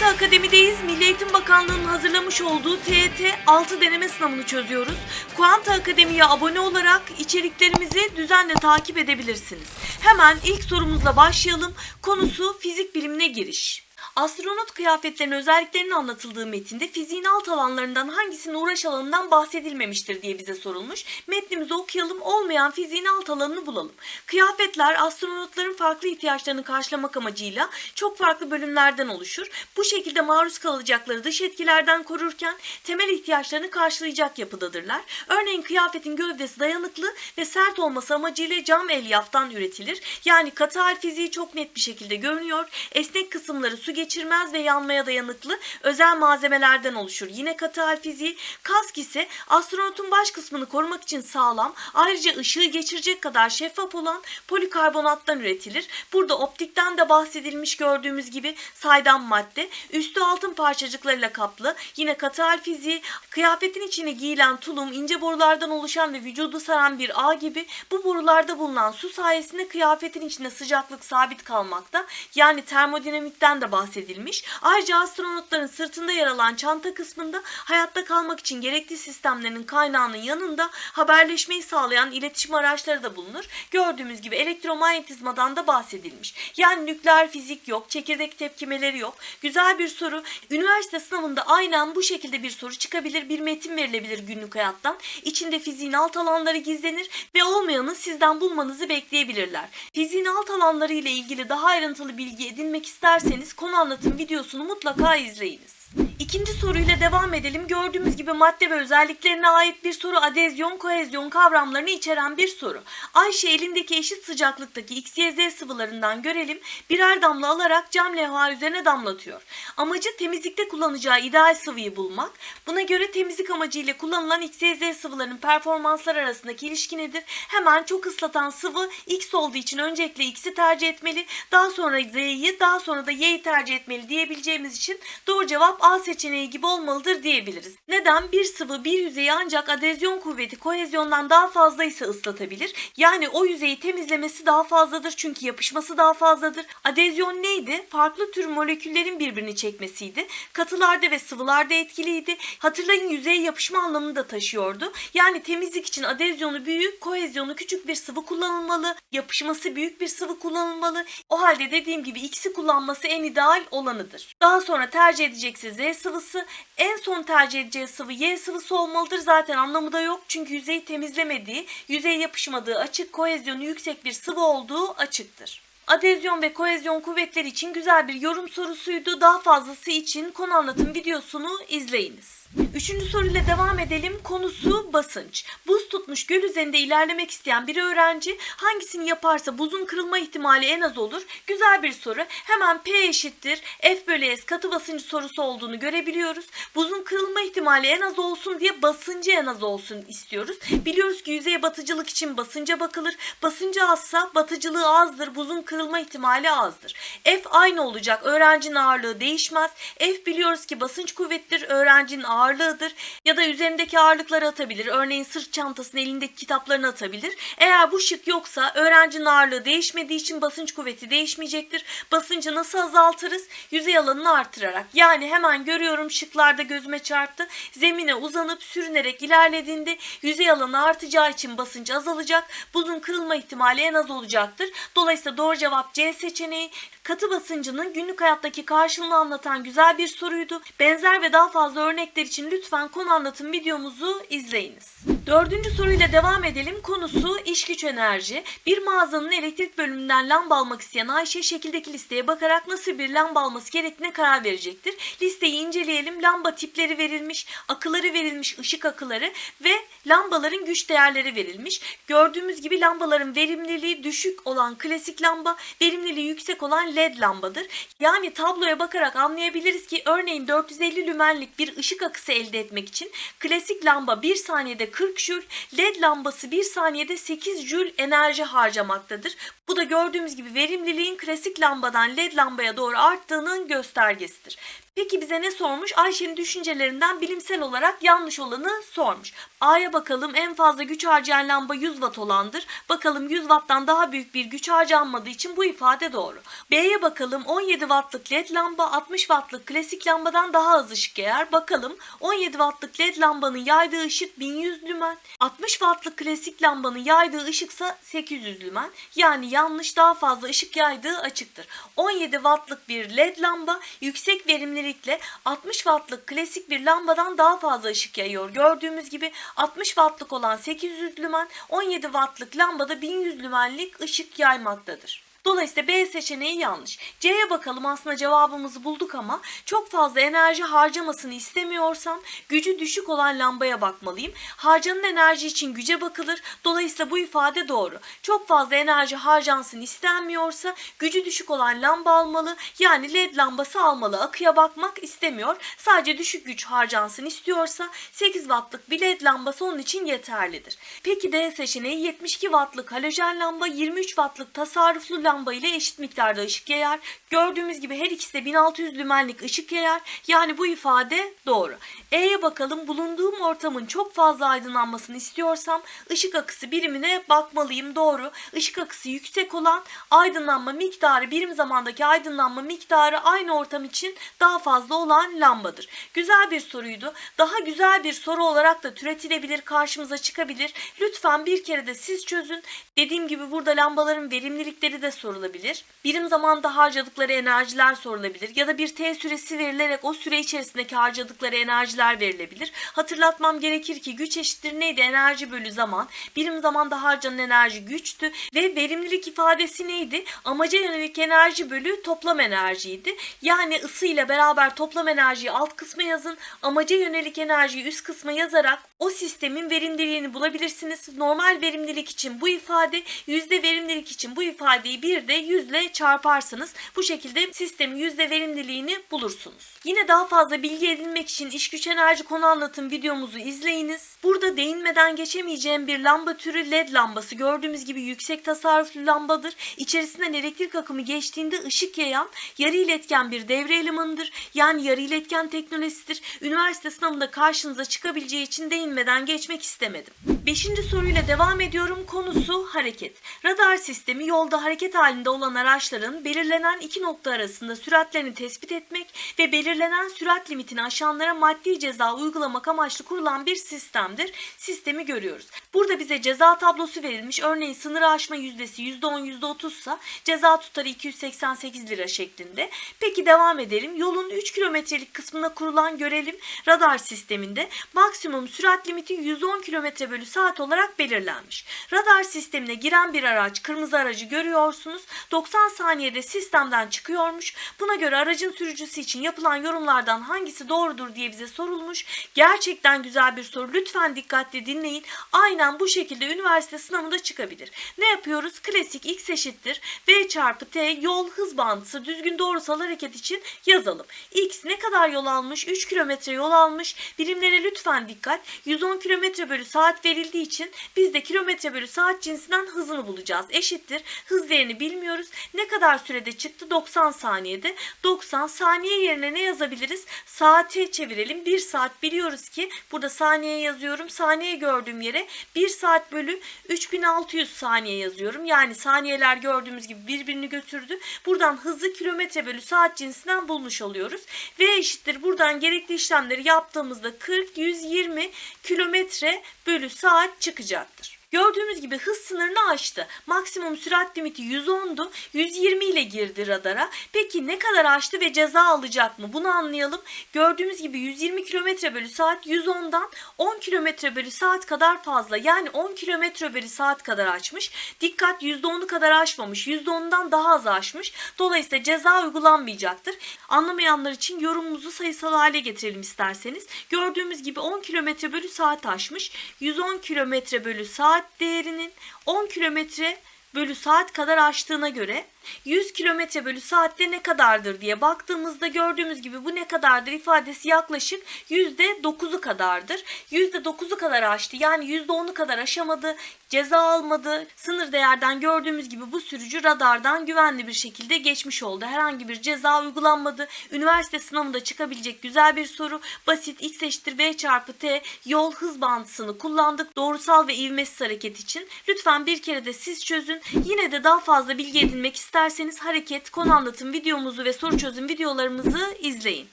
Kuanta Akademi'deyiz. Milli Eğitim Bakanlığı'nın hazırlamış olduğu TET 6 deneme sınavını çözüyoruz. Kuanta Akademi'ye abone olarak içeriklerimizi düzenle takip edebilirsiniz. Hemen ilk sorumuzla başlayalım. Konusu fizik bilimine giriş. Astronot kıyafetlerinin özelliklerinin anlatıldığı metinde fiziğin alt alanlarından hangisinin uğraş alanından bahsedilmemiştir diye bize sorulmuş. Metnimizi okuyalım, olmayan fiziğin alt alanını bulalım. Kıyafetler astronotların farklı ihtiyaçlarını karşılamak amacıyla çok farklı bölümlerden oluşur. Bu şekilde maruz kalacakları dış etkilerden korurken temel ihtiyaçlarını karşılayacak yapıdadırlar. Örneğin kıyafetin gövdesi dayanıklı ve sert olması amacıyla cam elyaftan üretilir. Yani katı hal fiziği çok net bir şekilde görünüyor. Esnek kısımları su geçirmez ve yanmaya dayanıklı özel malzemelerden oluşur. Yine katı hal fiziği kask ise astronotun baş kısmını korumak için sağlam ayrıca ışığı geçirecek kadar şeffaf olan polikarbonattan üretilir. Burada optikten de bahsedilmiş gördüğümüz gibi saydam madde üstü altın parçacıklarıyla kaplı yine katı hal fiziği kıyafetin içine giyilen tulum ince borulardan oluşan ve vücudu saran bir ağ gibi bu borularda bulunan su sayesinde kıyafetin içinde sıcaklık sabit kalmakta yani termodinamikten de bahsedilmiş. Ayrıca astronotların sırtında yer alan çanta kısmında hayatta kalmak için gerekli sistemlerin kaynağının yanında haberleşmeyi sağlayan iletişim araçları da bulunur. Gördüğümüz gibi elektromanyetizmadan da bahsedilmiş. Yani nükleer fizik yok, çekirdek tepkimeleri yok. Güzel bir soru. Üniversite sınavında aynen bu şekilde bir soru çıkabilir, bir metin verilebilir günlük hayattan. İçinde fiziğin alt alanları gizlenir ve olmayanı sizden bulmanızı bekleyebilirler. Fiziğin alt alanları ile ilgili daha ayrıntılı bilgi edinmek isterseniz konu anlatım videosunu mutlaka izleyiniz. İkinci soruyla devam edelim. Gördüğümüz gibi madde ve özelliklerine ait bir soru adezyon, kohezyon kavramlarını içeren bir soru. Ayşe elindeki eşit sıcaklıktaki X, Y, Z sıvılarından görelim. Birer damla alarak cam levha üzerine damlatıyor. Amacı temizlikte kullanacağı ideal sıvıyı bulmak. Buna göre temizlik amacıyla kullanılan X, Y, Z sıvıların performanslar arasındaki ilişki nedir? Hemen çok ıslatan sıvı X olduğu için öncelikle X'i tercih etmeli. Daha sonra Z'yi, daha sonra da Y'yi tercih etmeli diyebileceğimiz için doğru cevap A seçeneği gibi olmalıdır diyebiliriz. Neden? Bir sıvı bir yüzeyi ancak adezyon kuvveti kohezyondan daha fazla ise ıslatabilir. Yani o yüzeyi temizlemesi daha fazladır çünkü yapışması daha fazladır. Adezyon neydi? Farklı tür moleküllerin birbirini çekmesiydi. Katılarda ve sıvılarda etkiliydi. Hatırlayın yüzeye yapışma anlamını da taşıyordu. Yani temizlik için adezyonu büyük, kohezyonu küçük bir sıvı kullanılmalı. Yapışması büyük bir sıvı kullanılmalı. O halde dediğim gibi ikisi kullanması en ideal olanıdır. Daha sonra tercih Z sıvısı, en son tercih edeceği sıvı Y sıvısı olmalıdır. Zaten anlamı da yok çünkü yüzeyi temizlemediği, yüzeye yapışmadığı açık, kohezyonu yüksek bir sıvı olduğu açıktır. Adezyon ve kohezyon kuvvetleri için güzel bir yorum sorusuydu. Daha fazlası için konu anlatım videosunu izleyiniz. Üçüncü soruyla devam edelim. Konusu basınç. Buz tutmuş göl üzerinde ilerlemek isteyen bir öğrenci hangisini yaparsa buzun kırılma ihtimali en az olur. Güzel bir soru. Hemen P eşittir F bölü S katı basıncı sorusu olduğunu görebiliyoruz. Buzun kırılma ihtimali en az olsun diye basıncı en az olsun istiyoruz. Biliyoruz ki yüzeye batıcılık için basınca bakılır. Basıncı azsa batıcılığı azdır. Buzun kırılma ihtimali azdır. F aynı olacak. Öğrencinin ağırlığı değişmez. F biliyoruz ki basınç kuvvettir. Öğrencinin ağırlığıdır. Ya da üzerindeki ağırlıkları atabilir. Örneğin sırt çantasının elindeki kitaplarını atabilir. Eğer bu şık yoksa öğrencinin ağırlığı değişmediği için basınç kuvveti değişmeyecektir. Basıncı nasıl azaltırız? Yüzey alanını artırarak. Yani hemen görüyorum şıklarda gözüme çarptı. Zemine uzanıp sürünerek ilerlediğinde yüzey alanı artacağı için basınç azalacak. Buzun kırılma ihtimali en az olacaktır. Dolayısıyla doğru cevap C seçeneği. Katı basıncının günlük hayattaki karşılığını anlatan güzel bir soruydu. Benzer ve daha fazla örnekler için lütfen konu anlatım videomuzu izleyiniz. Dördüncü soruyla devam edelim. Konusu iş güç enerji. Bir mağazanın elektrik bölümünden lamba almak isteyen Ayşe şekildeki listeye bakarak nasıl bir lamba alması gerektiğine karar verecektir. Listeyi inceleyelim. Lamba tipleri verilmiş, akıları verilmiş, ışık akıları ve lambaların güç değerleri verilmiş. Gördüğümüz gibi lambaların verimliliği düşük olan klasik lamba, verimliliği yüksek olan led lambadır. Yani tabloya bakarak anlayabiliriz ki örneğin 450 lümenlik bir ışık akısı elde etmek için klasik lamba 1 saniyede 40 jül, led lambası 1 saniyede 8 jül enerji harcamaktadır. Bu da gördüğümüz gibi verimliliğin klasik lambadan led lambaya doğru arttığının göstergesidir. Peki bize ne sormuş? Ayşe'nin düşüncelerinden bilimsel olarak yanlış olanı sormuş. A'ya bakalım en fazla güç harcayan lamba 100 watt olandır. Bakalım 100 watttan daha büyük bir güç harcanmadığı için bu ifade doğru. B D'ye bakalım 17 wattlık led lamba 60 wattlık klasik lambadan daha az ışık yayar. Bakalım 17 wattlık led lambanın yaydığı ışık 1100 lümen. 60 wattlık klasik lambanın yaydığı ışıksa 800 lümen. Yani yanlış daha fazla ışık yaydığı açıktır. 17 wattlık bir led lamba yüksek verimlilikle 60 wattlık klasik bir lambadan daha fazla ışık yayıyor. Gördüğümüz gibi 60 wattlık olan 800 lümen 17 wattlık lambada 1100 lümenlik ışık yaymaktadır. Dolayısıyla B seçeneği yanlış. C'ye bakalım aslında cevabımızı bulduk ama çok fazla enerji harcamasını istemiyorsam gücü düşük olan lambaya bakmalıyım. Harcanan enerji için güce bakılır. Dolayısıyla bu ifade doğru. Çok fazla enerji harcansın istenmiyorsa gücü düşük olan lamba almalı. Yani led lambası almalı. Akıya bakmak istemiyor. Sadece düşük güç harcansın istiyorsa 8 wattlık bir led lambası onun için yeterlidir. Peki D seçeneği 72 wattlık halojen lamba 23 wattlık tasarruflu lamba ile eşit miktarda ışık yayar. Gördüğümüz gibi her ikisi de 1600 lümenlik ışık yayar. Yani bu ifade doğru. E'ye bakalım. Bulunduğum ortamın çok fazla aydınlanmasını istiyorsam ışık akısı birimine bakmalıyım. Doğru. Işık akısı yüksek olan aydınlanma miktarı birim zamandaki aydınlanma miktarı aynı ortam için daha fazla olan lambadır. Güzel bir soruydu. Daha güzel bir soru olarak da türetilebilir, karşımıza çıkabilir. Lütfen bir kere de siz çözün. Dediğim gibi burada lambaların verimlilikleri de sorulabilir. Birim zamanda harcadıkları enerjiler sorulabilir ya da bir T süresi verilerek o süre içerisindeki harcadıkları enerjiler verilebilir. Hatırlatmam gerekir ki güç eşittir neydi? Enerji bölü zaman. Birim zamanda harcanan enerji güçtü ve verimlilik ifadesi neydi? Amaca yönelik enerji bölü toplam enerjiydi. Yani ısı ile beraber toplam enerjiyi alt kısma yazın. Amaca yönelik enerjiyi üst kısma yazarak o sistemin verimliliğini bulabilirsiniz. Normal verimlilik için bu ifade, yüzde verimlilik için bu ifadeyi bir de yüzle çarparsınız. Bu şekilde sistemin yüzde verimliliğini bulursunuz. Yine daha fazla bilgi edinmek için iş güç enerji konu anlatım videomuzu izleyiniz. Burada değinmeden geçemeyeceğim bir lamba türü led lambası. Gördüğümüz gibi yüksek tasarruflu lambadır. İçerisinden elektrik akımı geçtiğinde ışık yayan yarı iletken bir devre elemanıdır. Yani yarı iletken teknolojisidir. Üniversite sınavında karşınıza çıkabileceği için değinmeden geçmek istemedim. Beşinci soruyla devam ediyorum. Konusu hareket. Radar sistemi yolda hareket halinde olan araçların belirlenen iki nokta arasında süratlerini tespit etmek ve belirlenen sürat limitini aşanlara maddi ceza uygulamak amaçlı kurulan bir sistemdir. Sistemi görüyoruz. Burada bize ceza tablosu verilmiş. Örneğin sınırı aşma yüzdesi %10 %30 ise ceza tutarı 288 lira şeklinde. Peki devam edelim. Yolun 3 kilometrelik kısmına kurulan görelim radar sisteminde maksimum sürat limiti 110 km bölü saat olarak belirlenmiş. Radar sistemine giren bir araç kırmızı aracı görüyorsunuz. 90 saniyede sistemden çıkıyormuş. Buna göre aracın sürücüsü için yapılan yorumlardan hangisi doğrudur diye bize sorulmuş. Gerçekten güzel bir soru. Lütfen dikkatli dinleyin. Aynen bu şekilde üniversite sınavında çıkabilir. Ne yapıyoruz? Klasik x eşittir v çarpı t yol hız bantısı düzgün doğrusal hareket için yazalım. x ne kadar yol almış? 3 kilometre yol almış. Birimlere lütfen dikkat. 110 kilometre bölü saat verildiği için biz de kilometre bölü saat cinsinden hızını bulacağız. Eşittir. Hız değerini bilmiyoruz. Ne kadar sürede çıktı? 90 saniyede. 90 saniye yerine ne yazabiliriz? Saate çevirelim. 1 saat biliyoruz ki burada saniye yazıyorum. Saniye gördüğüm yere 1 saat bölü 3600 saniye yazıyorum. Yani saniyeler gördüğümüz gibi birbirini götürdü. Buradan hızı kilometre bölü saat cinsinden bulmuş oluyoruz. V eşittir. Buradan gerekli işlemleri yaptığımızda 40, 120 kilometre bölü saat çıkacaktır. Gördüğümüz gibi hız sınırını aştı. Maksimum sürat limiti 110'du. 120 ile girdi radara. Peki ne kadar aştı ve ceza alacak mı? Bunu anlayalım. Gördüğümüz gibi 120 km bölü saat 110'dan 10 km bölü saat kadar fazla. Yani 10 km bölü saat kadar açmış. Dikkat %10'u kadar aşmamış. %10'dan daha az aşmış. Dolayısıyla ceza uygulanmayacaktır. Anlamayanlar için yorumumuzu sayısal hale getirelim isterseniz. Gördüğümüz gibi 10 km bölü saat aşmış. 110 km bölü saat değerinin 10 kilometre bölü saat kadar aştığına göre 100 kilometre bölü saatte ne kadardır diye baktığımızda gördüğümüz gibi bu ne kadardır ifadesi yaklaşık %9'u kadardır. %9'u kadar aştı yani %10'u kadar aşamadı, ceza almadı. Sınır değerden gördüğümüz gibi bu sürücü radardan güvenli bir şekilde geçmiş oldu. Herhangi bir ceza uygulanmadı. Üniversite sınavında çıkabilecek güzel bir soru. Basit x eşittir v çarpı t yol hız bandısını kullandık. Doğrusal ve ivmesiz hareket için. Lütfen bir kere de siz çözün. Yine de daha fazla bilgi edinmek isterseniz isterseniz hareket, konu anlatım videomuzu ve soru çözüm videolarımızı izleyin.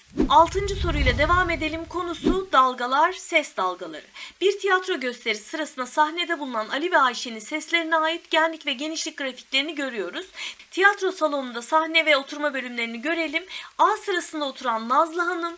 Altıncı soruyla devam edelim. Konusu dalgalar, ses dalgaları. Bir tiyatro gösterisi sırasında sahnede bulunan Ali ve Ayşe'nin seslerine ait genlik ve genişlik grafiklerini görüyoruz. Tiyatro salonunda sahne ve oturma bölümlerini görelim. A sırasında oturan Nazlı Hanım,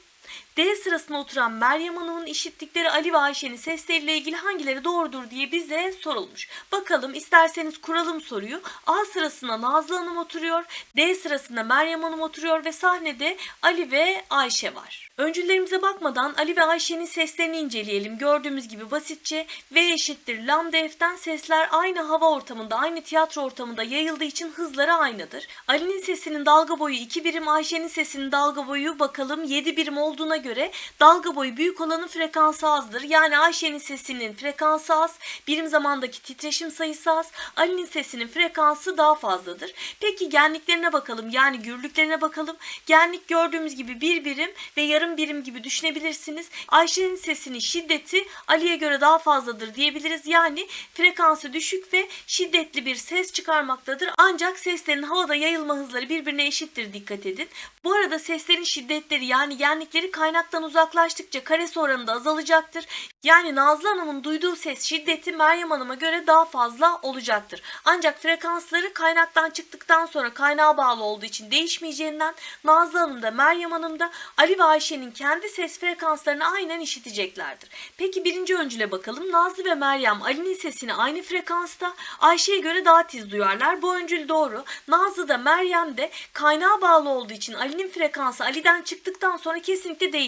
D sırasında oturan Meryem Hanım'ın işittikleri Ali ve Ayşe'nin sesleriyle ilgili hangileri doğrudur diye bize sorulmuş. Bakalım isterseniz kuralım soruyu. A sırasında Nazlı Hanım oturuyor, D sırasında Meryem Hanım oturuyor ve sahnede Ali ve Ayşe var. Öncüllerimize bakmadan Ali ve Ayşe'nin seslerini inceleyelim. Gördüğümüz gibi basitçe V eşittir lambda f'ten sesler aynı hava ortamında, aynı tiyatro ortamında yayıldığı için hızları aynıdır. Ali'nin sesinin dalga boyu 2 birim, Ayşe'nin sesinin dalga boyu bakalım 7 birim olduğuna göre dalga boyu büyük olanın frekansı azdır. Yani Ayşe'nin sesinin frekansı az, birim zamandaki titreşim sayısı az, Ali'nin sesinin frekansı daha fazladır. Peki genliklerine bakalım yani gürlüklerine bakalım. Genlik gördüğümüz gibi bir birim ve yarım birim gibi düşünebilirsiniz. Ayşe'nin sesinin şiddeti Ali'ye göre daha fazladır diyebiliriz. Yani frekansı düşük ve şiddetli bir ses çıkarmaktadır. Ancak seslerin havada yayılma hızları birbirine eşittir dikkat edin. Bu arada seslerin şiddetleri yani genlikleri kaynaktan uzaklaştıkça karesi oranında azalacaktır. Yani Nazlı Hanım'ın duyduğu ses şiddeti Meryem Hanım'a göre daha fazla olacaktır. Ancak frekansları kaynaktan çıktıktan sonra kaynağa bağlı olduğu için değişmeyeceğinden Nazlı Hanım da Meryem Hanım da Ali ve Ayşe'nin kendi ses frekanslarını aynen işiteceklerdir. Peki birinci öncüle bakalım. Nazlı ve Meryem Ali'nin sesini aynı frekansta Ayşe'ye göre daha tiz duyarlar. Bu öncül doğru. Nazlı da Meryem de kaynağa bağlı olduğu için Ali'nin frekansı Ali'den çıktıktan sonra kesinlikle değişmeyecektir.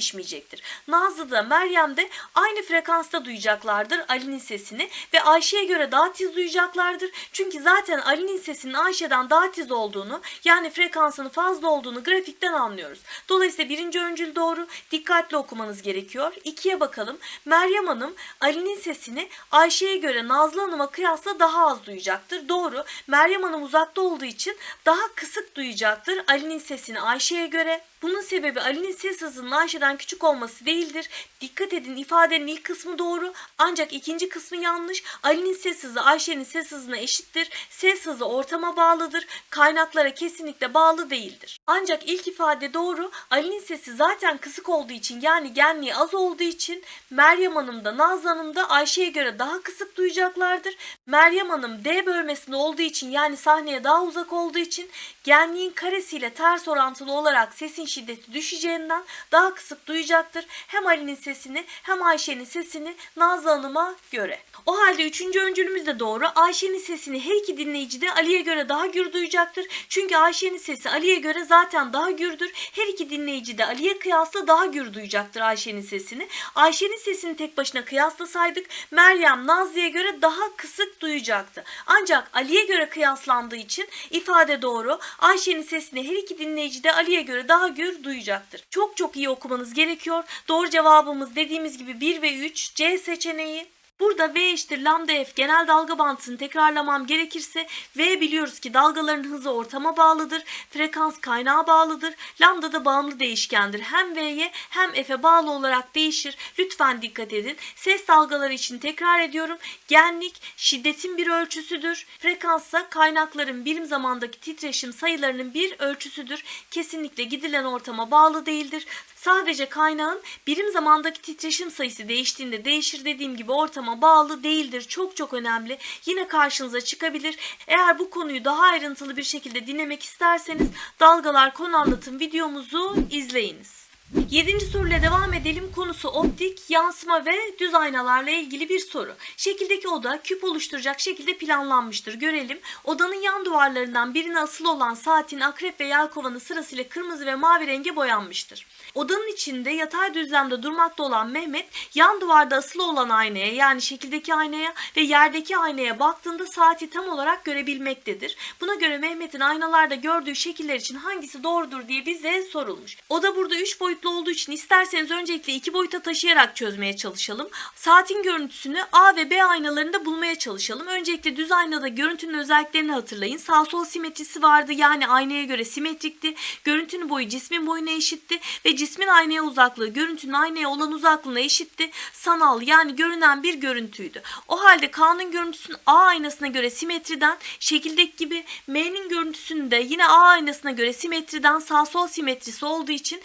Nazlı da Meryem de aynı frekansta duyacaklardır Ali'nin sesini ve Ayşe'ye göre daha tiz duyacaklardır. Çünkü zaten Ali'nin sesinin Ayşe'den daha tiz olduğunu yani frekansının fazla olduğunu grafikten anlıyoruz. Dolayısıyla birinci öncül doğru. Dikkatli okumanız gerekiyor. İkiye bakalım. Meryem Hanım Ali'nin sesini Ayşe'ye göre Nazlı Hanım'a kıyasla daha az duyacaktır. Doğru. Meryem Hanım uzakta olduğu için daha kısık duyacaktır Ali'nin sesini Ayşe'ye göre. Bunun sebebi Ali'nin ses hızının Ayşe'den küçük olması değildir. Dikkat edin ifadenin ilk kısmı doğru ancak ikinci kısmı yanlış. Ali'nin ses hızı Ayşe'nin ses hızına eşittir. Ses hızı ortama bağlıdır. Kaynaklara kesinlikle bağlı değildir. Ancak ilk ifade doğru. Ali'nin sesi zaten kısık olduğu için yani genliği az olduğu için Meryem Hanım da Nazlı Hanım da Ayşe'ye göre daha kısık duyacaklardır. Meryem Hanım D bölmesinde olduğu için yani sahneye daha uzak olduğu için genliğin karesiyle ters orantılı olarak sesin şiddeti düşeceğinden daha kısık duyacaktır. Hem Ali'nin sesini hem Ayşe'nin sesini Nazlı Hanım'a göre. O halde üçüncü öncülümüz de doğru. Ayşe'nin sesini her iki dinleyici de Ali'ye göre daha gür duyacaktır. Çünkü Ayşe'nin sesi Ali'ye göre zaten daha gürdür. Her iki dinleyici de Ali'ye kıyasla daha gür duyacaktır Ayşe'nin sesini. Ayşe'nin sesini tek başına kıyaslasaydık Meryem Nazlı'ya göre daha kısık duyacaktı. Ancak Ali'ye göre kıyaslandığı için ifade doğru. Ayşe'nin sesini her iki dinleyici de Ali'ye göre daha gür duyacaktır. Çok çok iyi okumanız gerekiyor. Doğru cevabımız dediğimiz gibi 1 ve 3 C seçeneği. Burada V eşittir lambda f genel dalga bantısını tekrarlamam gerekirse V biliyoruz ki dalgaların hızı ortama bağlıdır. Frekans kaynağa bağlıdır. Lambda da bağımlı değişkendir. Hem V'ye hem F'e bağlı olarak değişir. Lütfen dikkat edin. Ses dalgaları için tekrar ediyorum. Genlik şiddetin bir ölçüsüdür. Frekanssa kaynakların birim zamandaki titreşim sayılarının bir ölçüsüdür. Kesinlikle gidilen ortama bağlı değildir. Sadece kaynağın birim zamandaki titreşim sayısı değiştiğinde değişir dediğim gibi ortama bağlı değildir. Çok çok önemli. Yine karşınıza çıkabilir. Eğer bu konuyu daha ayrıntılı bir şekilde dinlemek isterseniz dalgalar konu anlatım videomuzu izleyiniz. Yedinci soruyla devam edelim. Konusu optik, yansıma ve düz aynalarla ilgili bir soru. Şekildeki oda küp oluşturacak şekilde planlanmıştır. Görelim. Odanın yan duvarlarından birine asılı olan saatin akrep ve yelkovanı sırasıyla kırmızı ve mavi renge boyanmıştır. Odanın içinde yatay düzlemde durmakta olan Mehmet yan duvarda asılı olan aynaya yani şekildeki aynaya ve yerdeki aynaya baktığında saati tam olarak görebilmektedir. Buna göre Mehmet'in aynalarda gördüğü şekiller için hangisi doğrudur diye bize sorulmuş. Oda burada 3 boyutlu olduğu için isterseniz öncelikle iki boyuta taşıyarak çözmeye çalışalım. Saatin görüntüsünü A ve B aynalarında bulmaya çalışalım. Öncelikle düz aynada görüntünün özelliklerini hatırlayın. Sağ sol simetrisi vardı yani aynaya göre simetrikti. Görüntünün boyu cismin boyuna eşitti ve cismin aynaya uzaklığı görüntünün aynaya olan uzaklığına eşitti. Sanal yani görünen bir görüntüydü. O halde K'nın görüntüsünün A aynasına göre simetriden şekildeki gibi M'nin görüntüsünün de yine A aynasına göre simetriden sağ sol simetrisi olduğu için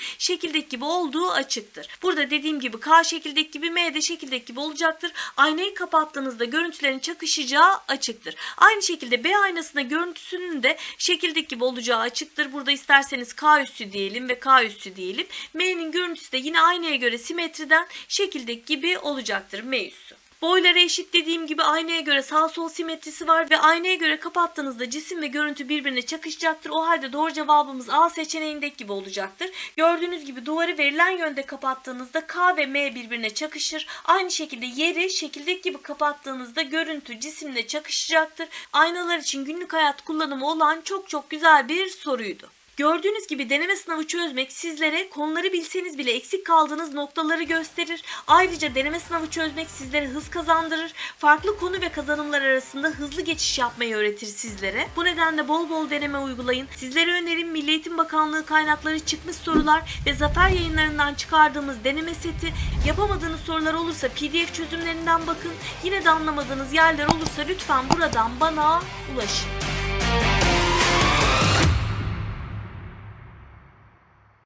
şekildeki gibi olduğu açıktır. Burada dediğim gibi K şekildeki gibi M de şekildeki gibi olacaktır. Aynayı kapattığınızda görüntülerin çakışacağı açıktır. Aynı şekilde B aynasında görüntüsünün de şekildeki gibi olacağı açıktır. Burada isterseniz K üssü diyelim ve K üssü diyelim. M'nin görüntüsü de yine aynaya göre simetriden şekildeki gibi olacaktır M üssü. Boyları eşit dediğim gibi aynaya göre sağ sol simetrisi var ve aynaya göre kapattığınızda cisim ve görüntü birbirine çakışacaktır. O halde doğru cevabımız A seçeneğindeki gibi olacaktır. Gördüğünüz gibi duvarı verilen yönde kapattığınızda K ve M birbirine çakışır. Aynı şekilde yeri şekildeki gibi kapattığınızda görüntü cisimle çakışacaktır. Aynalar için günlük hayat kullanımı olan çok çok güzel bir soruydu. Gördüğünüz gibi deneme sınavı çözmek sizlere konuları bilseniz bile eksik kaldığınız noktaları gösterir. Ayrıca deneme sınavı çözmek sizlere hız kazandırır. Farklı konu ve kazanımlar arasında hızlı geçiş yapmayı öğretir sizlere. Bu nedenle bol bol deneme uygulayın. Sizlere önerim Milli Eğitim Bakanlığı kaynakları çıkmış sorular ve Zafer yayınlarından çıkardığımız deneme seti. Yapamadığınız sorular olursa pdf çözümlerinden bakın. Yine de anlamadığınız yerler olursa lütfen buradan bana ulaşın.